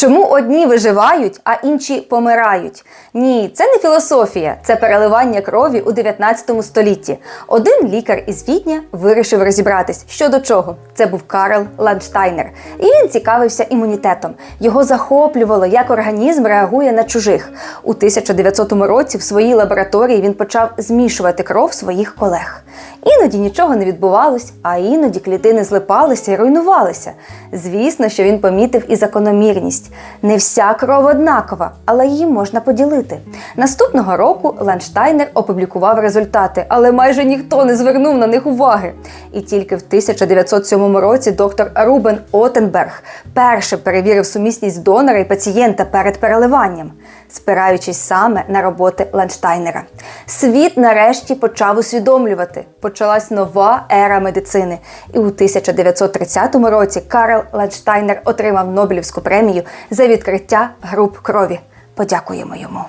Чому одні виживають, а інші помирають? Ні, це не філософія, це переливання крові у 19 столітті. Один лікар із Відня вирішив розібратись, що до чого. Це був Карл Ландштайнер. І він цікавився імунітетом. Його захоплювало, як організм реагує на чужих. У 1900 році в своїй лабораторії він почав змішувати кров своїх колег. Іноді нічого не відбувалось, а іноді клітини злипалися і руйнувалися. Звісно, що він помітив і закономірність. Не вся кров однакова, але її можна поділити. Наступного року Ланштайнер опублікував результати, але майже ніхто не звернув на них уваги. І тільки в 1907 році доктор Рубен Отенберг перший перевірив сумісність донора і пацієнта перед переливанням, спираючись саме на роботи Ланштайнера. Світ нарешті почав усвідомлювати. Почалась нова ера медицини. І у 1930 році Карл Ланштайнер отримав Нобелівську премію за відкриття груп крові. Подякуємо йому.